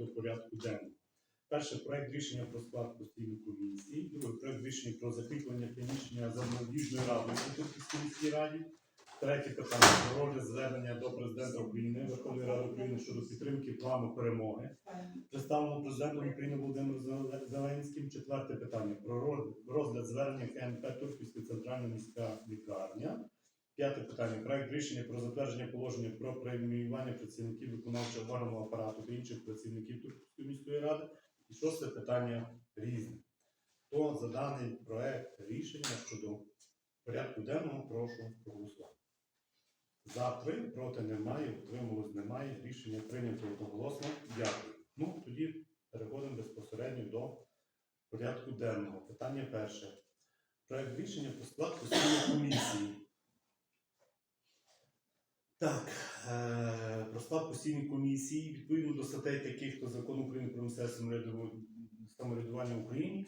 до порядку денного. Перше проект рішення про склад постійної комісії, друге проект рішення про закріплення приміщення за молодіжною радою у Турківській міській раді. Третє питання про розгляд звернення до президента України Верховної Ради України щодо підтримки плану перемоги представлено президентом України Володимиром Зеленським. Четверте питання про розгляд звернення КНП Турківська центральна міська лікарня. П'яте питання проект рішення про затвердження положення про преміювання працівників виконавчого органу апарату та інших працівників Турківської міської ради. І шосте питання різне. Хто за даний проект рішення щодо порядку денного, прошу проголосувати. За три, проти немає, утрималось немає. Рішення прийнято одноголосно. Дякую. Ну, тоді переходимо безпосередньо до порядку денного. Питання перше. Проект рішення про склад постійної комісії. Так, е, про склад постійної комісії відповідно до статей таких, то закон України про місцеве самоврядування- в Україні,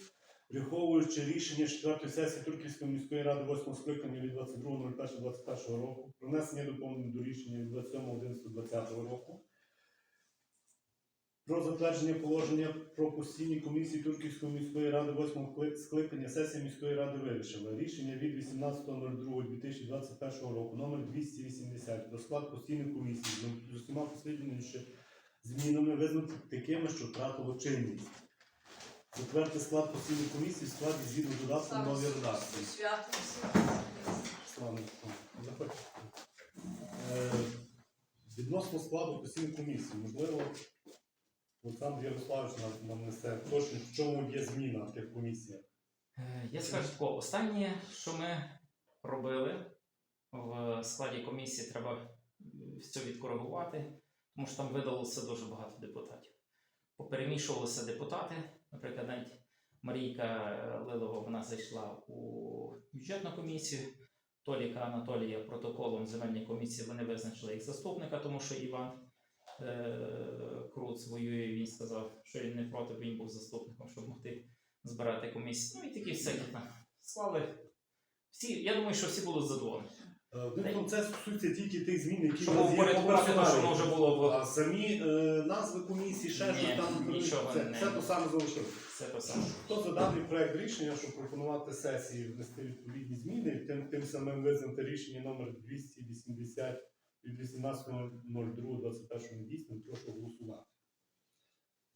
враховуючи рішення 4 сесії Турківської міської ради 8 скликання від 22.01.21 року, про внесення доповнень до рішення від 27.11.20 року, про затвердження положення про постійні комісії Турківської міської ради 8 скликання сесія міської ради вирішила рішення від 18.02.2021 року номер 280 про склад постійної комісії з- усіма послідуючими змінами визнати такими, що втратило чинність. Затвердити склад постійної комісії в складі згідно додатку нові редакції. Слава. Е, Відносно складу постійної комісії, можливо, Олександр Ярославович нам, нам несе точно, в чому є зміна в тих комісіях. Е, Я скажу тако, останнє, що ми робили в складі комісії, треба е, все відкоригувати, тому що там видалося дуже багато депутатів. Поперемішувалися депутати, наприклад, навіть Марійка е, Лилова вона зайшла у бюджетну комісію. Толіка Анатолія протоколом земельної комісії вони визначили як заступника, тому що Іван Круц воює. Він сказав, що він не проти, він був заступником, щоб могти збирати комісію. Ну і такі всякі там склали. Всі, я думаю, що всі будуть задоволені. Е, це стосується тільки тих змін, які Щоб нас в є що вже було в А самі е, назви комісії, ще Ні, щось там, нічого це, не- це то саме залишилося. все те саме. Хто за даний проект рішення, щоб пропонувати сесії внести відповідні зміни, тим, тим самим визнати рішення номер 280 від 18.02.21 дійсним, прошу голосувати.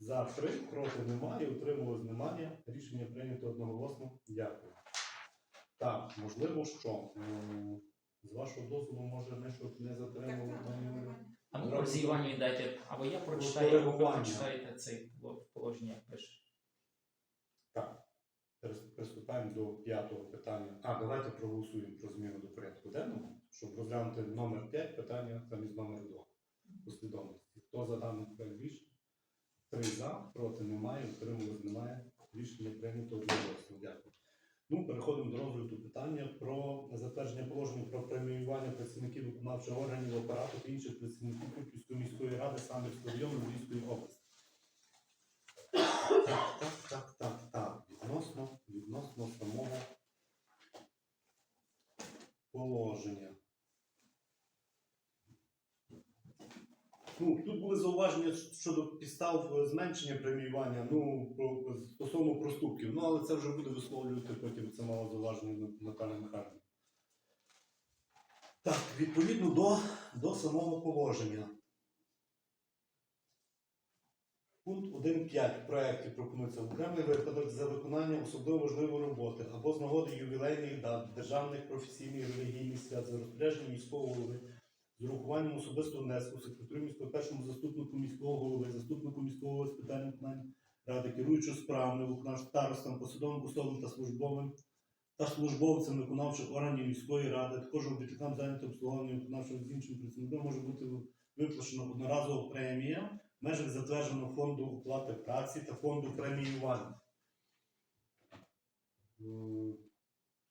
За три, проти немає, утримувалось немає. Рішення прийнято одноголосно. Дякую. Так, можливо, що з вашого дозволу, може, ми щоб не затримали. пані- А ну до- Іванівні дайте, або я прочитаю, або ви прочитаєте цей положення, як пише. Так, приступаємо до п'ятого питання. А, давайте проголосуємо про зміну до порядку розглянути номер 5 питання замість номер 2. Послідовності. Хто за даний проект рішення? Три за, проти немає, утримувалось немає. Рішення прийнято одноголосно. Дякую. Ну, переходимо до розгляду питання про затвердження положення про преміювання працівників виконавчого органів апарату та інших працівників Київської міської ради Самбірського району Львівської області. Так, так, так, так, так. Відносно, відносно самого положення. Ну, тут були зауваження щодо підстав зменшення преміювання, ну, про, стосовно проступків. Ну, але це вже буде висловлювати потім це мало зауваження Наталя Михайлівна. Так, відповідно до, до самого положення. Пункт 1.5 в проєкті пропонується окремий випадок за виконання особливо важливої роботи або з нагоди ювілейних дат, державних професійних релігійних свят за розпорядженням міського голови з урахуванням особистого внеску секретарю міського першому заступнику міського голови, заступнику міського з питань виконання ради, керуючого справами, виконавчим старостам, посадовим особам та службовим та службовцям виконавчих органів міської ради, також робітникам зайнятим обслуговуванням виконавчого з іншим працівником може бути виплачена одноразова премія в межах затвердженого фонду оплати праці та фонду преміювання.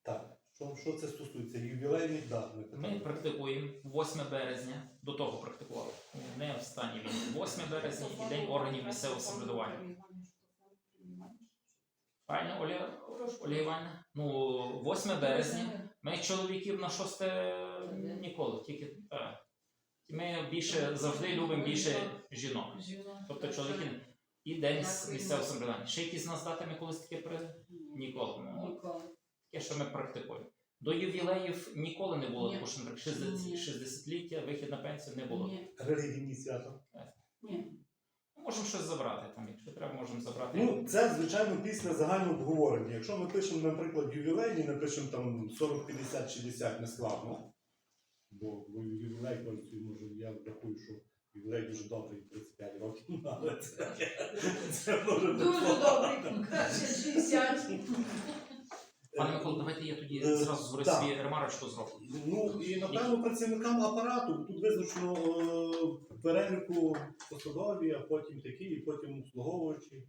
Так, що, що це стосується? Ювілейних дат. Ми Ми питаємо. практикуємо 8 березня, до того практикували. Не останній він. 8 березня і День органів місцевого самоврядування. Правильно, Оля, Оля Іванівна? Ну, 8 березня. Ми чоловіків на 6 ніколи, тільки так. Ми більше завжди любимо більше жінок. Тобто чоловіки і день місцевого самоврядування. Ще якісь з нас дати ми колись таке при ніколи. Ну, Ніколи. Таке, що ми практикуємо. До ювілеїв ніколи не було, Ні. тому що, наприклад, 60 Ні. 60-ліття, вихід на пенсію не було. Ні. Релігійні свята. Ні. Можемо щось забрати там, якщо треба, можемо забрати. Ну, це, звичайно, після загального обговорення. Якщо ми пишемо, наприклад, ювілейні, напишемо там 40, 50, 60, не складно. Бо, бо ювілей, може, я рахую, що ювілей дуже добрий, 35 років, але це, це може бути Дуже добрий. Краще 60. Пане Миколо, давайте я тоді Е, зразу зроблю так. собі ремарочку зроблю. Ну і напевно працівникам апарату тут визначено е, переліку посадові, а потім такі, і потім обслуговуючі.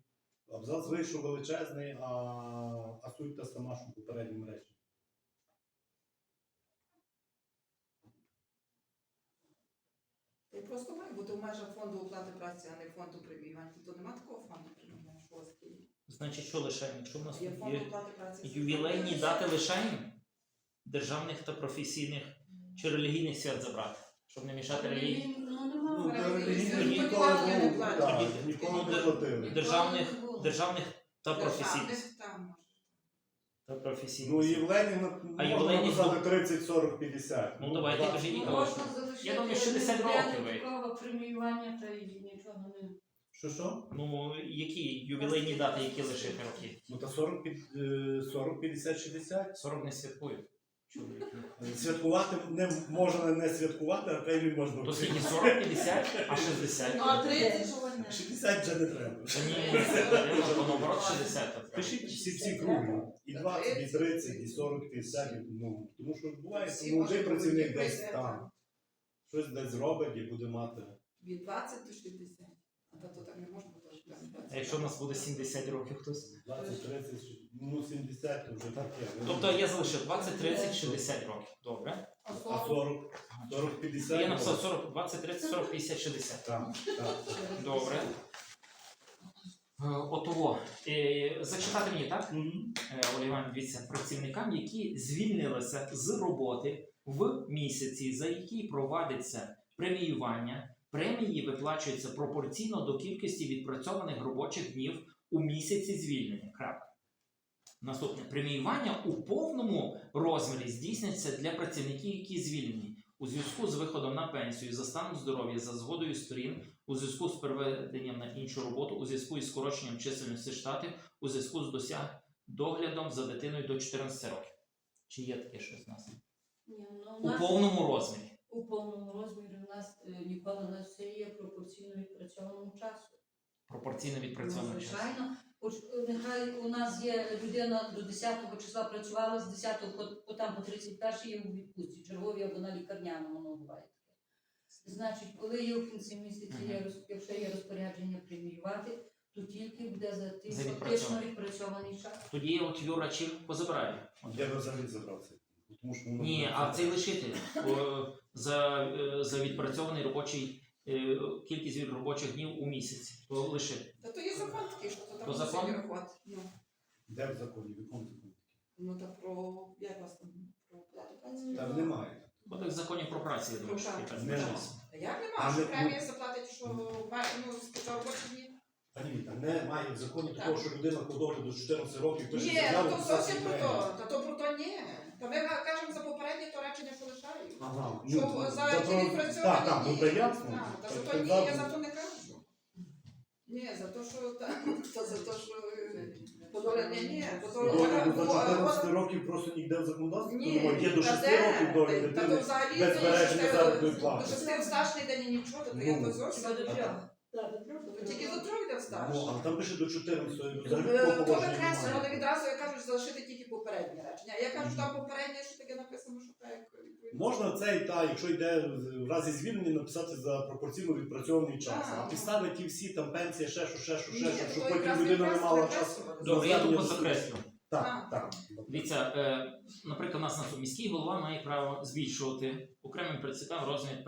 Абзац вийшов величезний, а, а суть та сама, що в попередньому речі. Й просто має бути в межах фонду оплати праці, а не фонду преміювань. Тут нема такого фонду преміювань, що у вас є. Значить, що лишаємо? Якщо в нас Є тут фонд є оплати праці. ювілейні дати лишаємо державних та професійних чи релігійних свят забрати, щоб не мішати релігії. Ну, Ну, нема. релігійні ніколи ніколи не платять. так, ніколи не платили. Державних, не було. державних та професійних. Державних там. Та професійних. Ну, ювілейні А можна ювілейні написати 30, 40, 50. Ну, давайте, кажіть, Ну, Можна залишити Я думаю, 60 для років вийде. такого преміювання та нічого не. Що що? Ну, які ювілейні дати, які лишити роки? Ну та 40, під- е, 40 50, 60. 40 не святкують. Чоловіки. Святкувати не можна не святкувати, а премію можна. То скільки 40, 50, а 60? Ну, а 30 чого не? 60 вже не треба. Та ні, я можу наоборот 60. Пишіть всі всі круги. І 20, і 30, і 40, 50. і, Ну, тому що буває, Всі що молодий можуть працівник бути десь там щось десь зробить і буде мати. Від 20 до 60. А то так не можна бути. що там 20. А якщо в нас буде 70 років хтось? 20, 30, ну 70 вже таке. Тобто я залишив 20, 30, 60 років. Добре. А А 40, 40, 50. Я написав 40, 20, 30, 40, 50, 60. Так, так. Добре. Е, Отого. Е, Зачитати мені, так? Мгм. Е, Оля дивіться, працівникам, які звільнилися з роботи в місяці, за які провадиться преміювання, премії виплачуються пропорційно до кількості відпрацьованих робочих днів у місяці звільнення. Крапка. Наступне преміювання у повному розмірі здійснюється для працівників, які звільнені у зв'язку з виходом на пенсію за станом здоров'я за згодою сторін, у зв'язку з переведенням на іншу роботу, у зв'язку із скороченням чисельності штатів, у зв'язку з досяг доглядом за дитиною до 14 років. Чи є таке щось у нас? Ні, ну, у повному розмірі. У повному розмірі у нас е, ніколи на все є пропорційно відпрацьованому часу. Пропорційно Ну, відпрацьованого часу. звичайно, хоч е, нехай у нас є людина до 10 числа працювала з 10 по, по там по 31 є у відпустці, чергові або на лікарняному воно буває таке. Значить, коли є в кінці місяця, є, роз- якщо є розпорядження преміювати, то тільки буде за За фактично відпрацьований. відпрацьований час. Тоді я от Юра чи позабираю. От. Я би взагалі забрав це. Тому що воно Ні, а цей лишити О, за, е, за відпрацьований робочий е, кількість від робочих днів у місяць. То лишити. Та то є закон такий, що то там закон? рахувати. Ну, Де в законі? В якому законі? ну та про, як вас там, про оплату праці? Там немає. Кодекс законів про працю, я думаю, що як А нема, що премія заплатить, що ну, спитав робочі дні? Пані Віта, немає в законі Так. такого, що людина по догляду 14 років пише Ні, заяву, ну то писати зовсім про премію. то. Та то про то ні. Та ми кажемо за попереднє то речення, що лишають. Ага, Що ну, за ті про- Так, так, ну то ясно. Так, Та Та за то то ні, я за то не кажу. Ні, за те, що та, та за те, що е, ні, ні, Догляду подоля. 14 років просто ніде в законодавстві Ні, немає. Є до та 6 де? років догляду Та то дитини. взагалі без то збереження заробітної плати. До шести в стажний день і нічого, то я Ну, то зовсім. До? Так. До трьох. Тільки до трьох йде в стаж. Ну, а там пише до 14 взагалі Е, такого То положення викреслено, немає. відразу я кажу, залишити тільки попереднє речення. Я кажу, там попереднє, що таке написано, що так як відповідно. Можна це і та, якщо йде в разі звільнення, написати за пропорційно відпрацьований час. Так. А підстави ті всі, там пенсія, ще що, ще що, ще Ні, що, то щоб якраз потім людина не мала часу. Добре, я тут закреслю. Так, так. Дивіться, е, наприклад, у нас на міський голова має право збільшувати окремим працівникам розмір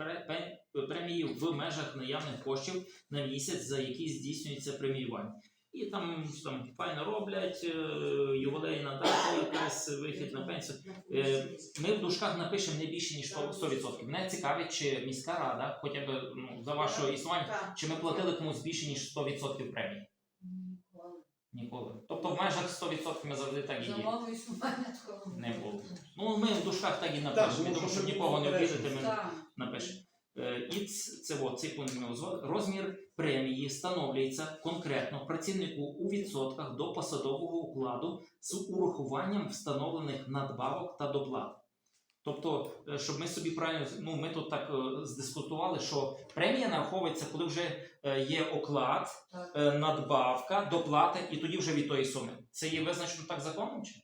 премії в межах наявних коштів на місяць, за які здійснюється преміювання. І там, там файно роблять, е, ювілейна дата, якась вихід на пенсію. Е, Ми в дужках напишемо не більше ніж 100%. 100%. Мене цікавить, чи міська рада, хоча б ну, за ваше існування, чи ми платили комусь більше ніж 100% премії. Ніколи. Тобто в межах 100% ми завжди так і є. мовою сумання такого Не було. Ну, ми в дужках так і напишемо. Я думаю, щоб нікого не обідати, ми Так. напишемо. Е, І ц- це от, цей пункт ми. Розмір премії встановлюється конкретно працівнику у відсотках до посадового укладу з урахуванням встановлених надбавок та доплат. Тобто, е, щоб ми собі правильно ну ми тут так е, здискутували, що премія нараховується, коли вже е, є оклад, е, надбавка, доплата, і тоді вже від тої суми. Це є визначено так законом? Чи?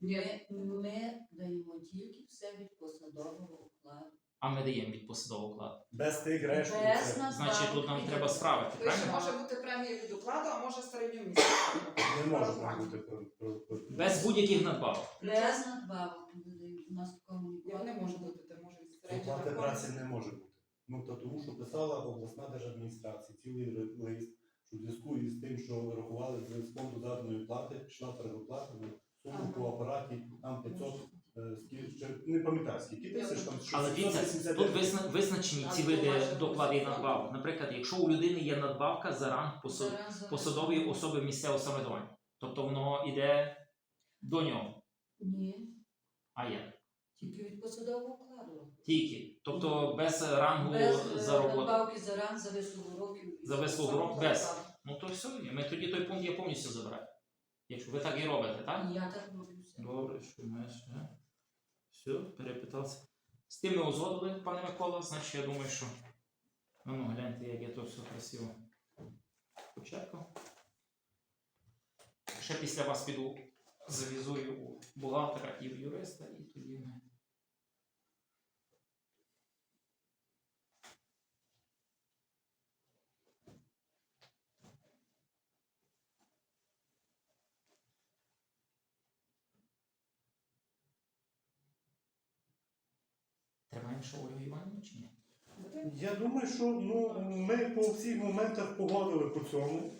Ми, ми даємо тільки все від посадового укладу. А ми даємо від посадового укладу. Без тих решту. Без. Значить, тут нам треба справити, Тобто правильно? може бути премія від укладу, а може середньомісячна. Не може бути Без будь-яких надбавок. Без надбавок. У нас такого Я не може бути, це може Оплати праці не може бути. Ну то тому, що писала обласна держадміністрація, цілий лист, що в зв'язку із тим, що рахували з фонду заданої плати, пішла переоплата на суму Ага. по апараті, там 500, е, скільки, ще не пам'ятаю, скільки тисяч, там Але дивіться, 689. тут визна- визначені ці види доплати і надбавок. Наприклад, якщо у людини є надбавка за ранг посад... Посадової особи місцевого самоврядування, тобто воно йде до нього. Ні, А як? Тільки від посадового укладу. Тільки. Тобто без рангу Без е, за роботу. надбавки за ран, за вислугу років. За вислугу років без. Ну то все, ми тоді той пункт я повністю забираю. Якщо ви так і робите, так? Я так роблю все. Добре, що ми ще. Все, перепитався. З тим ми узгодили, пане Микола, значить я думаю, що. Ну, ну гляньте, як я то все красиво почеркав. Ще після вас піду завізую у бухгалтера і в юриста, і тоді ми. Тримаємо ще Ольгу чи ні? Я думаю, що ну, ми по всіх моментах погодили по цьому.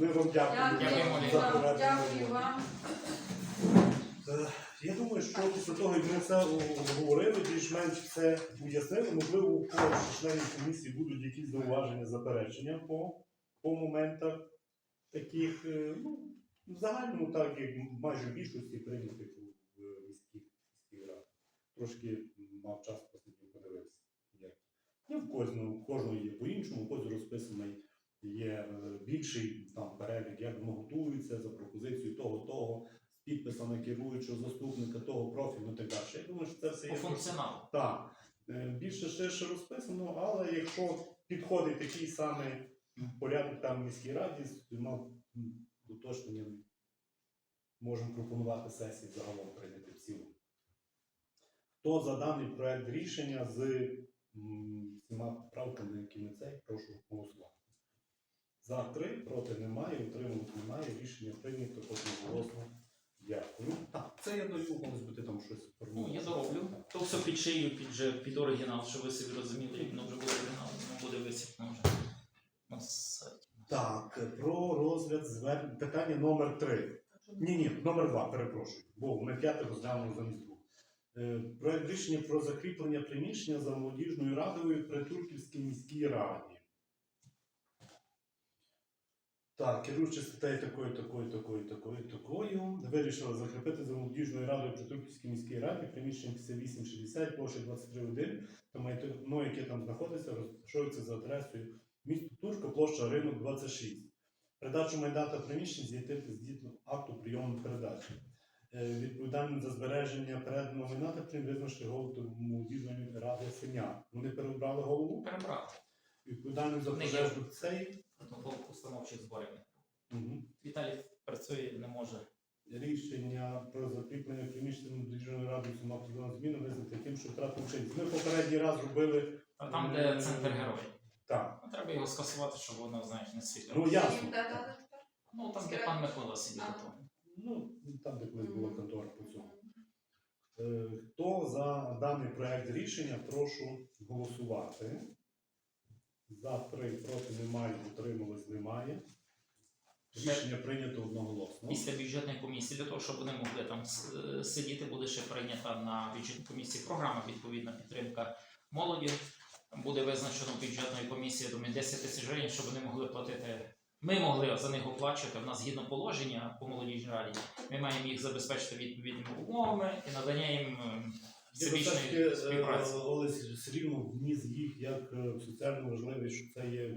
Ми вам дякуємо Дякую за дякую вам. Е, Я думаю, що після того, як ми все обговорили, більш-менш все уяснили, можливо, у когось з членів комісії будуть якісь зауваження, заперечення по, по моментах таких, е, ну, в загальному, так як майже в більшості прийнятих у в міських міських радах. Трошки мав час. Ну, в кожного, кожного є по-іншому, у когось розписаний є е, більший там перелік, як воно готується за пропозицією того, того з підписами керуючого заступника того профілю і так далі. Я думаю, що це все По є. функціоналу. Так, е, більше ширше розписано, але якщо підходить такий самий порядок там в міській раді з усіма уточненнями, можемо пропонувати сесії загалом прийняти в цілому. Хто за даний проект рішення з всіма правками, які не цей, прошу голосувати. За три, проти немає, утримувати немає. Рішення прийнято одноголосно. Дякую. Так, це я даю голос, бо ти там щось Ну, я дороблю. То все під шию, під, же- під оригінал, щоб ви собі розуміли, як воно вже буде оригінал, воно буде висвітлено вже на сайті. Так, про розгляд звер... питання номер 3. Ні, ні, номер 2, перепрошую. Бо ми п'яте розглянули замість двох. Е, Проект рішення про закріплення приміщення за молодіжною радою при Турківській міській раді. Так, керуючи статтею такою, такою, такою, такою, такою, вирішили закріпити за молодіжною радою при Турківській міській раді приміщення 5860, площа 23.1, та майно, яке там знаходиться, розташовується за адресою місто Турка, площа ринок 26. Передачу майна та приміщень здійснити згідно акту прийому передачі. Е, Відповідальним за збереження переданого майна та прийом визначити голову молодіжної ради Синя. Вони перебрали голову. Перебрав. Відповідальним за пожежу цей. До установчих зборів. Мгм. Віталій працює, не може. Рішення про закріплення приміщення молодіжної ради всіма позовними визнати тим, що втратив чинність. Ми попередній раз робили А там, де центр героїв. так. Ну, Треба його скасувати, щоб воно, знаєш, не світло. Ну ясно. Ну, там, де пан Микола сидів. Ну, там, де колись була контора по цьому. Е, Хто за даний проект рішення, прошу голосувати. За три проти немає, утрималось немає. Рішення прийнято одноголосно. Після бюджетної комісії, для того, щоб вони могли там е, сидіти, буде ще прийнята на бюджетній комісії програма відповідна підтримка молоді. Буде визначено бюджетною комісією, думаю, 10 тисяч гривень, щоб вони могли платити ми могли за них оплачувати. У нас згідно положення по молодіжній раді, ми маємо їх забезпечити відповідними умовами і надання їм е, всебічної співпраці. Олесь все рівно вніс їх як е, соціально важливий, що це є е,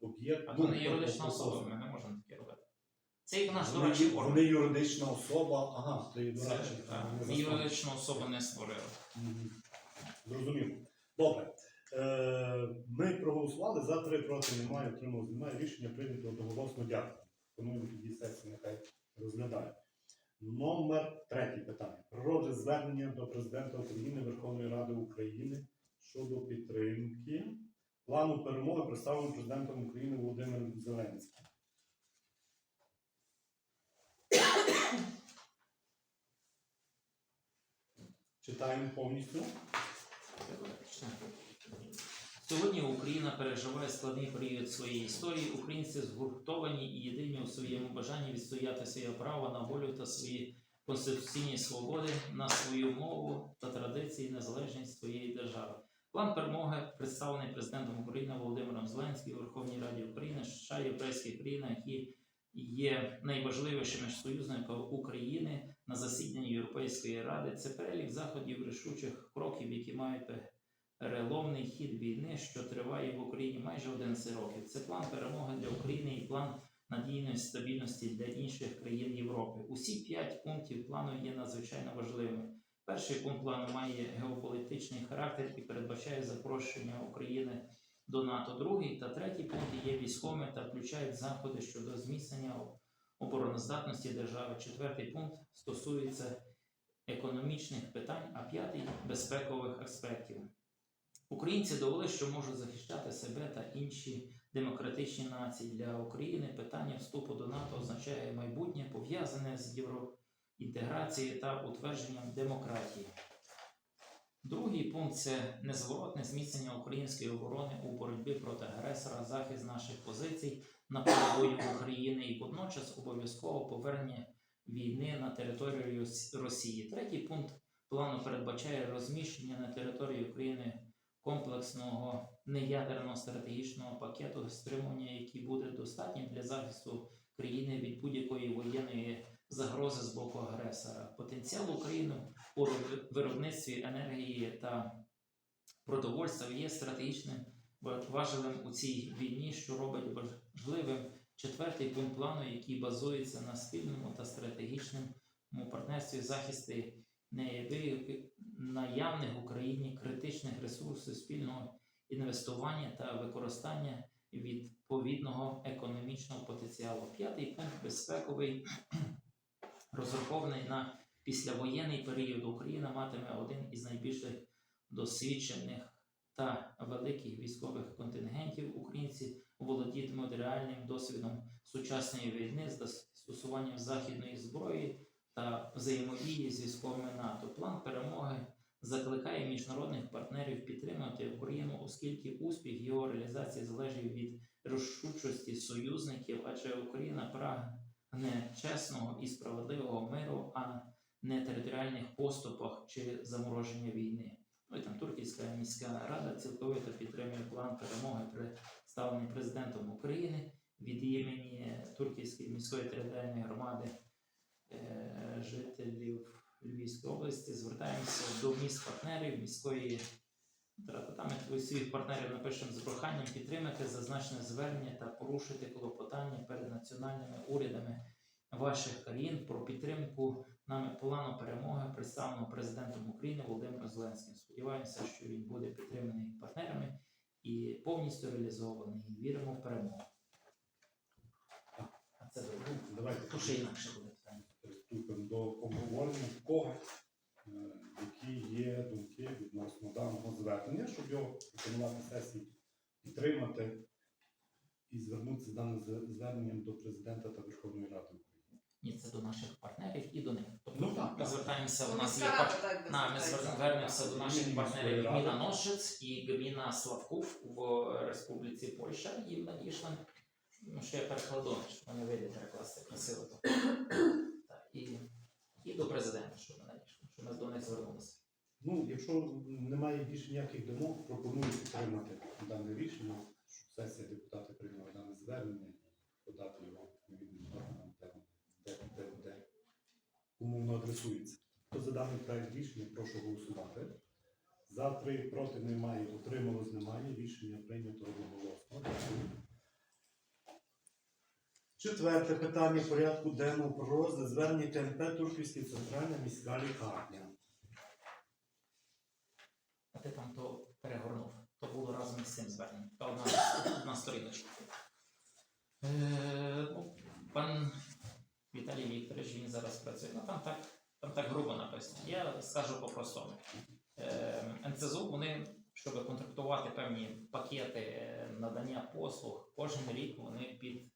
об'єкт. А не юридична особа, ми не можемо таке робити. Це як наш Вони, дорадчий вони юридична особа, ага, то є Це, дорадчий. Ми юридичну особу не створили. Зрозуміло. Добре. Е, ми проголосували за три проти немає, отримав немає. Рішення прийнято одноголосно. Дякую. Пропонуємо тоді сесію нехай розглядає. Номер третє питання. Про звернення до президента України Верховної Ради України щодо підтримки плану перемоги, представленого президентом України Володимиром Зеленським. Читаємо повністю. Сьогодні Україна переживає складний період своєї історії. Українці згуртовані і єдині у своєму бажанні відстояти своє право на волю та свої конституційні свободи на свою мову та традиції незалежність своєї держави. План перемоги представлений президентом України Володимиром Зеленським Верховній Раді України, США, європейських країн, які є найважливішими союзниками України на засіданні Європейської ради. Це перелік заходів рішучих кроків, які мають переломний хід війни, що триває в Україні майже 11 років. Це план перемоги для України і план надійної стабільності для інших країн Європи. Усі п'ять пунктів плану є надзвичайно важливими. Перший пункт плану має геополітичний характер і передбачає запрошення України до НАТО. Другий та третій пункти є військовими та включають заходи щодо зміцнення обороноздатності держави. Четвертий пункт стосується економічних питань, а п'ятий безпекових аспектів. Українці довели, що можуть захищати себе та інші демократичні нації. Для України питання вступу до НАТО означає майбутнє пов'язане з євроінтеграцією та утвердженням демократії. Другий пункт це незворотне зміцнення української оборони у боротьбі проти агресора, захист наших позицій на полі України і водночас обов'язково повернення війни на територію Росії. Третій пункт плану передбачає розміщення на території України комплексного неядерного стратегічного пакету стримування, який буде достатнім для захисту країни від будь-якої воєнної загрози з боку агресора. Потенціал України у виробництві енергії та продовольства є стратегічним важливим у цій війні, що робить важливим четвертий пункт плану, який базується на спільному та стратегічному партнерстві неявих- наявних в Україні критичних ресурсів спільного інвестування та використання відповідного економічного потенціалу. П'ятий пункт безпековий розрахований на післявоєнний період. Україна матиме один із найбільших досвідчених та великих військових контингентів. Українці володітимуть реальним досвідом сучасної війни з застосуванням західної зброї та взаємодії з військовими НАТО. План перемоги закликає міжнародних партнерів підтримати Україну, оскільки успіх його реалізації залежить від рішучості союзників, адже Україна прагне чесного і справедливого миру, а не територіальних поступах чи замороження війни. Ну і там Турківська міська рада цілковито підтримує план перемоги, представлений президентом України від імені Турківської міської територіальної громади жителів Львівської області. Звертаємося до міст партнерів міської департаменту своїх партнерів напишемо з проханням підтримати зазначене звернення та порушити клопотання перед національними урядами ваших країн про підтримку нами плану перемоги, представленого президентом України Володимиром Зеленським. Сподіваємося, що він буде підтриманий партнерами і повністю реалізований. Віримо в перемогу. А це добре. Давайте інакше буде. Приступимо до обговорення. В кого е, які є думки відносно даного звернення, щоб його пропонувати сесії підтримати і звернутися з даним зверненням до президента та Верховної Ради України. Ні, це до наших партнерів і до них. Тобто Ну, так, ми так. звертаємося, у Ну, нас є пар... На, ми звернемося до наших партнерів. Гміна Ношиц і Гміна Славков в Республіці Польща. Їм надійшли. Ну, ще я перекладу, щоб вони вийде перекласти красиво. І, і до президента, щоб ми надійшли, щоб ми до них звернулися. Ну, якщо немає більше ніяких думок, пропоную підтримати дане рішення, щоб сесія депутати прийняла дане звернення подати його відповідним органам, де, де, де, кому адресується. Хто за даний проект рішення, прошу голосувати. За три проти немає, утрималось немає. Рішення прийнято одноголосно. Четверте питання порядку денного про розгляд звернення КНП Турківська центральна міська лікарня. А ти там то перегорнув. То було разом із цим зверненням. Та одна, одна сторіночка. Е, ну, пан Віталій Вікторович, він зараз працює. Ну там так, там так грубо написано. Я скажу по-простому. Е, НЦЗУ, вони, щоб контрактувати певні пакети е, надання послуг, кожен рік вони під,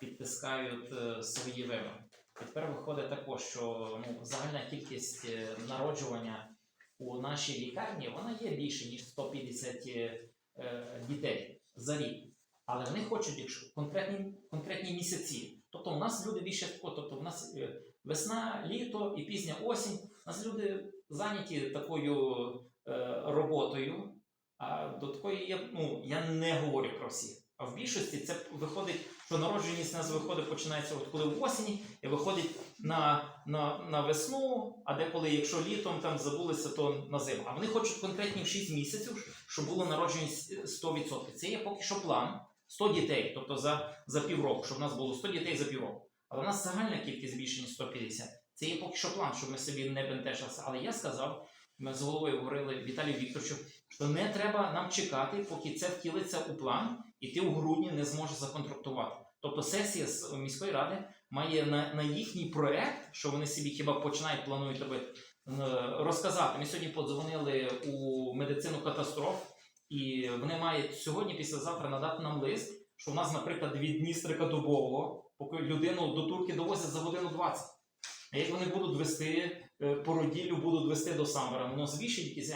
підтискають е, свої вимоги. Тепер виходить також, що ну, загальна кількість е, народжування у нашій лікарні вона є більше, ніж 150 е, е, дітей за рік. Але вони хочуть якщо конкретні, конкретні місяці. Тобто у нас люди більше тобто у нас весна, літо і пізня осінь. У нас люди зайняті такою е, роботою. А до такої є, ну я не говорю про всіх. А в більшості це виходить, що народженість нас виходить, починається от коли в осені і виходить на, на, на весну, а деколи, якщо літом там забулися, то на зиму. А вони хочуть конкретні в 6 місяців, щоб було народженість 100%. Це є поки що план 100 дітей, тобто за, за півроку, щоб у нас було 100 дітей за півроку. Але у нас загальна кількість більше ніж 150. Це є поки що план, щоб ми собі не бентежилися. Але я сказав, ми з головою говорили Віталію Вікторовичу, що не треба нам чекати, поки це втілиться у план, і ти у грудні не зможеш законтрактувати. Тобто сесія з міської ради має на, на їхній проект, що вони собі хіба починають планують робити, е, розказати. Ми сьогодні подзвонили у медицину катастроф, і вони мають сьогодні, післязавтра надати нам лист, що в нас, наприклад, від Дністрика до поки людину до турки довозять за годину 20. А як вони будуть вести е, породіллю, будуть вести до Самбора, воно збільшить якийсь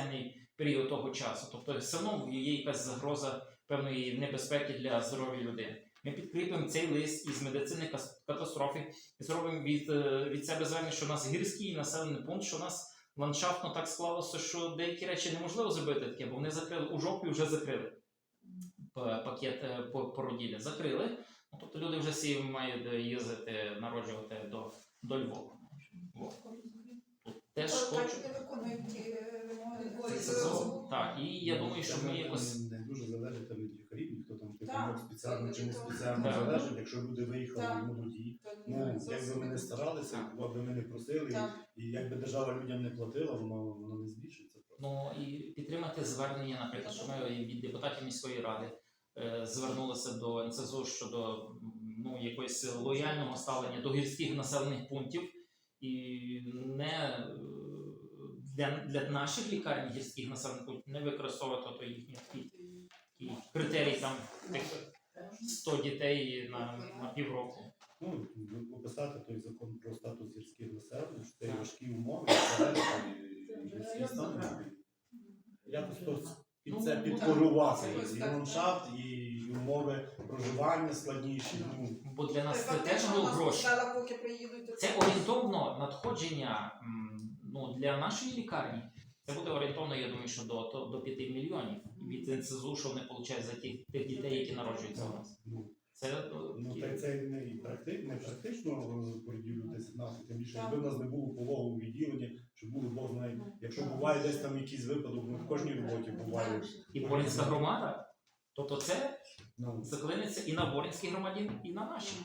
період того часу. Тобто все одно є якась загроза певної небезпеки для здоров'я людини. Ми підкріпимо цей лист із медицини катастрофи і зробимо від, е, від себе звернення, що у нас гірський населений пункт, що у нас ландшафтно так склалося, що деякі речі неможливо зробити таке, бо вони закрили у жовтні вже закрили пакет е, породілля. Закрили. Ну, тобто люди вже всі мають їздити, народжувати до, до Львова. Теж То, хочу. так, не виконують ті е, вимоги. Так, і я думаю, що ми якось. не дуже залежить там від лікарів, ніхто там типу, Так, ну, спеціально чи не спеціально Так. залежить, якщо люди виїхали Так. йому тоді. То Ну, як би зовсім ми не старалися, Так. як би ми не просили, Так. і як би держава людям не платила, воно, воно не збільшиться. просто. Ну і підтримати звернення, наприклад, що ми від депутатів міської ради е, звернулися до НСЗУ щодо м, ну, якогось лояльного ставлення до гірських населених пунктів і не е, для, для наших лікарень гірських населених не використовувати то їхні такі, такі критерії там тих 100 дітей на, на півроку. Ну, описати той закон про статус гірських населень, що це важкі умови, і гірські районна стани. програма. Під Ну, це ну, підкорувати так. і ландшафт, і умови проживання складніші. Ну, Бо для нас це теж було гроші. села, поки приїдуть, Це орієнтовно надходження м, ну, для нашої лікарні. Це буде орієнтовно, я думаю, що до, то- до 5 мільйонів від НСЗУ, що вони получають за тих, тих дітей, які народжуються у нас. ну, Це е, Ну, та й це не, і практи, не практично е, десь 10 тим більше, якби в нас не було пологового відділення, щоб було Бог знає. Ну, Якщо буває десь там якийсь випадок, ну в кожній роботі буває. і Боринська громада. Тобто це Ну, заклиниться і на Боринській громаді, і на нашій.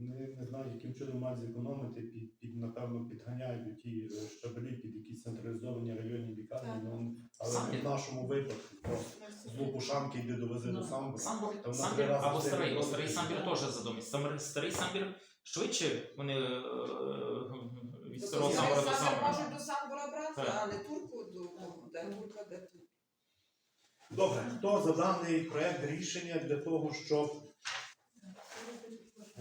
Не, не знаю, яким чином мають зекономити, під, під напевно підганяють ті е, щабелі під якісь централізовані районні лікарні. Ну, але Самі. в нашому випадку просто з Лопушанки йде довезе до Ну, самбу. Самбір, Там самбір три рази або старий, бо старий самбір теж задумається. Сам- Старий самбір швидше вони е, е, від старого Тобто, самбора до самбора. можуть до самбора брати, Так. а не турку до кого? де турка, де турка. Добре, хто за даний проект рішення для того, щоб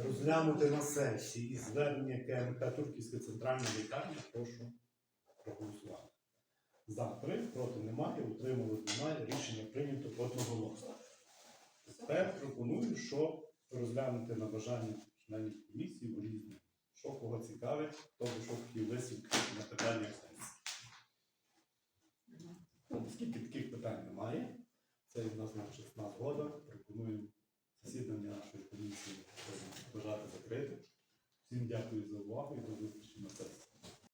розглянути на сесії звернення КМК Турківська центральна лікарня, прошу проголосувати. За три, проти немає, утрималось немає, рішення прийнято одноголосно. Тепер пропоную, що розглянути на бажання членів комісії в різні. Що кого цікавить, хто би що хотів висвітлити на питаннях сесії. Ну, Оскільки таких питань немає, це в нас значить згода. Пропонуємо засідання нашої комісії бажати закрити. Всім дякую за увагу і до зустрічі на сесії.